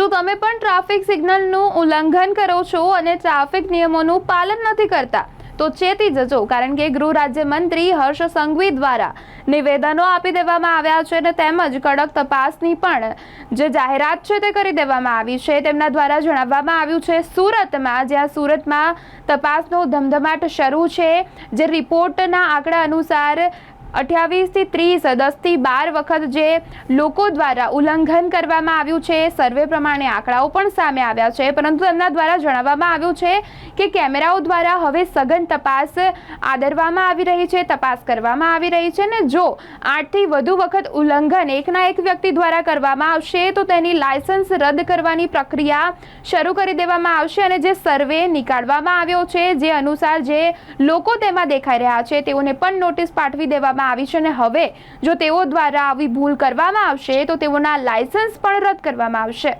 શું તમે પણ ટ્રાફિક સિગ્નલનું ઉલ્લંઘન કરો છો અને ટ્રાફિક નિયમોનું પાલન નથી કરતા? તો ચેતી જજો, કારણ કે ગૃહ રાજ્યમંત્રી હર્ષ સંઘવી દ્વારા નિવેદનો આપી દેવામાં આવ્યા છે અને તેમજ કડક તપાસની પણ જે જાહેરાત છે તે કરી દેવામાં આવી છે. તેમના દ્વારા જણાવવામાં આવ્યું છે, સુરતમાં, જ્યાં સુરતમાં તપાસનો ધમધમાટ શરૂ છે, જે રિપોર્ટના આંકડા અનુસાર અઠ્યાવીસથી ત્રીસ, દસથી બાર વખત જે લોકો દ્વારા ઉલ્લંઘન કરવામાં આવ્યું છે, સર્વે પ્રમાણે આંકડાઓ પણ સામે આવ્યા છે. પરંતુ તેમના દ્વારા જણાવવામાં આવ્યું છે કે કેમેરાઓ દ્વારા હવે સઘન તપાસ આદરવામાં આવી રહી છે, તપાસ કરવામાં આવી રહી છે ને જો આઠથી વધુ વખત ઉલ્લંઘન એકના એક વ્યક્તિ દ્વારા કરવામાં આવશે, તો તેની લાયસન્સ રદ કરવાની પ્રક્રિયા શરૂ કરી દેવામાં આવશે અને જે સર્વે નીકાળવામાં આવ્યો છે, જે અનુસાર જે લોકો તેમાં દેખાઈ રહ્યા છે, તેઓને પણ નોટિસ પાઠવી દેવામાં આવી છે અને હવે જો તેઓ દ્વારા આવી ભૂલ કરવામાં આવશે તો તેઓના લાયસન્સ પણ રદ કરવામાં આવશે.